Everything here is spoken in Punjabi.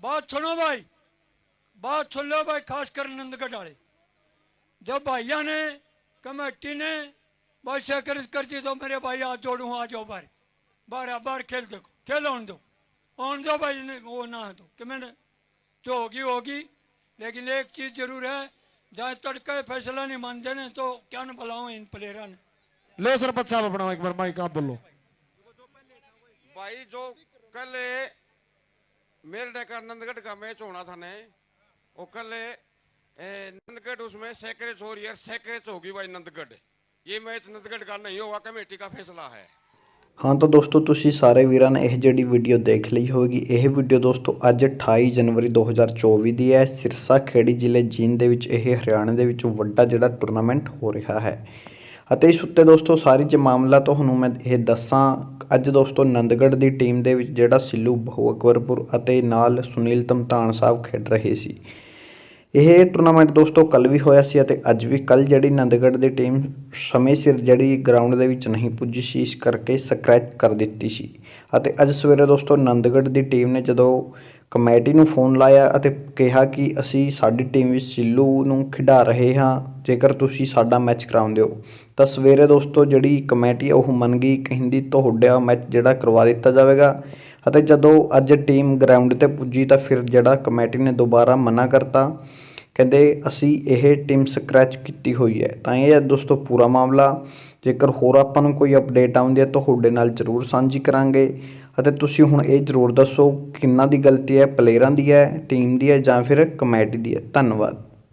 बात सुनो भाई बात सुन लो भाई खासकर नंदगढ़ वाले जो भाइया ने कमेटी ने भाई शेखर कर दी तो मेरे भाई हाथ जोड़ू आ जाओ बार बाहर बार खेल देखो खेल आने दो। आने दो भाई ने वो ना दो तो। कि मैंने जो होगी होगी। लेकिन एक चीज़ ज़रूर है जहाँ तड़के फैसला नहीं मानते ना तो क्या न बुलाओ इन प्लेयर ने। लो सरपंच साहब अपना एक बार माइक आप बोलो। भाई जो कल मेरे डेकर नंदगढ़ का मैच होना था ने वो कल ए, नंदगढ़ उसमें सैकड़े हो रही है सैकड़े होगी भाई नंदगढ़ ये मैच नंदगढ़ का नहीं होगा कमेटी का फैसला है ਹਾਂ ਤਾਂ ਦੋਸਤੋ ਤੁਸੀਂ ਸਾਰੇ ਵੀਰਾਂ ਨੇ ਇਹ ਜਿਹੜੀ ਵੀਡੀਓ ਦੇਖ ਲਈ ਹੋਵੇਗੀ ਇਹ ਵੀਡੀਓ ਦੋਸਤੋ ਅੱਜ 28 ਜਨਵਰੀ 2024 ਦੀ ਹੈ ਸਿਰਸਾ ਖੇੜੀ ਜ਼ਿਲ੍ਹੇ ਜੀਂਦ ਦੇ ਵਿੱਚ ਇਹ ਹਰਿਆਣਾ ਦੇ ਵਿੱਚ ਵੱਡਾ ਜਿਹੜਾ ਟੂਰਨਾਮੈਂਟ ਹੋ ਰਿਹਾ ਹੈ ਅਤੇ ਇਸ ਉੱਤੇ ਦੋਸਤੋ ਸਾਰੀ ਜੇ ਮਾਮਲਾ ਤੁਹਾਨੂੰ ਮੈਂ ਇਹ ਦੱਸਾਂ, ਅੱਜ ਦੋਸਤੋ ਨੰਦਗੜ੍ਹ ਦੀ ਟੀਮ ਦੇ ਵਿੱਚ ਜਿਹੜਾ ਸਿੱਲੂ ਬਹੁ ਅਕਬਰਪੁਰ ਅਤੇ ਨਾਲ ਸੁਨੀਲ ਤਮਤਾਨ ਸਾਹਿਬ ਖੇਡ ਰਹੇ ਸੀ। ਇਹ ਟੂਰਨਾਮੈਂਟ ਦੋਸਤੋ ਕੱਲ ਵੀ ਹੋਇਆ ਸੀ ਅਤੇ ਅੱਜ ਵੀ ਕੱਲ ਜਿਹੜੀ ਨੰਦਗੜ੍ਹ ਦੀ ਟੀਮ ਸਮੇਂ ਸਿਰ ਜਿਹੜੀ ਗਰਾਊਂਡ ਦੇ ਵਿੱਚ ਨਹੀਂ ਪੁੱਜੀ ਸੀ, ਇਸ ਕਰਕੇ ਸਕ੍ਰੈਚ ਕਰ ਦਿੱਤੀ ਸੀ। ਅਤੇ ਅੱਜ ਸਵੇਰੇ ਦੋਸਤੋ ਨੰਦਗੜ੍ਹ ਦੀ ਟੀਮ ਨੇ ਜਦੋਂ ਕਮੇਟੀ ਨੂੰ ਫੋਨ ਲਾਇਆ ਅਤੇ ਕਿਹਾ ਕਿ ਅਸੀਂ ਸਾਡੀ ਟੀਮ ਵਿੱਚ ਸਿੱਲੂ ਨੂੰ ਖਿਡਾ ਰਹੇ ਹਾਂ, ਜੇਕਰ ਤੁਸੀਂ ਸਾਡਾ ਮੈਚ ਕਰਾਉਂਦੇ ਹੋ। ਤਾਂ ਸਵੇਰੇ ਦੋਸਤੋ, ਜਿਹੜੀ ਕਮੇਟੀ ਹੈ ਉਹ ਮੰਨ ਗਈ ਕਹਿੰਦੀ, ਤੁਹਾਡਾ ਮੈਚ ਜਿਹੜਾ ਕਰਵਾ ਦਿੱਤਾ ਜਾਵੇਗਾ। ਅਤੇ ਜਦੋਂ ਅੱਜ ਟੀਮ ਗਰਾਊਂਡ ਤੇ ਪੁੱਜੀ, ਤਾਂ ਫਿਰ ਜਿਹੜਾ ਕਮੇਟੀ ਨੇ ਦੁਬਾਰਾ ਮਨਾ ਕਰਤਾ, ਕਹਿੰਦੇ, ਅਸੀਂ ਇਹ ਟੀਮ ਸਕ੍ਰੈਚ ਕੀਤੀ ਹੋਈ ਹੈ। ਤਾਂ ਇਹ ਹੈ ਦੋਸਤੋ, ਪੂਰਾ ਮਾਮਲਾ। ਜੇਕਰ ਹੋਰ ਆਪਾਂ ਨੂੰ ਕੋਈ ਅਪਡੇਟ ਆਉਂਦੀ ਹੈ, ਤਾਂ ਤੁਹਾਡੇ ਨਾਲ ਜ਼ਰੂਰ ਸਾਂਝੀ ਕਰਾਂਗੇ। ਅਤੇ ਤੁਸੀਂ ਹੁਣ ਇਹ ਜ਼ਰੂਰ ਦੱਸੋ ਕਿੰਨਾ ਦੀ ਗਲਤੀ ਹੈ ਪਲੇਅਰਾਂ ਦੀ ਹੈ ਟੀਮ ਦੀ ਹੈ ਜਾਂ ਫਿਰ ਕਮੇਟੀ ਦੀ ਹੈ। ਧੰਨਵਾਦ।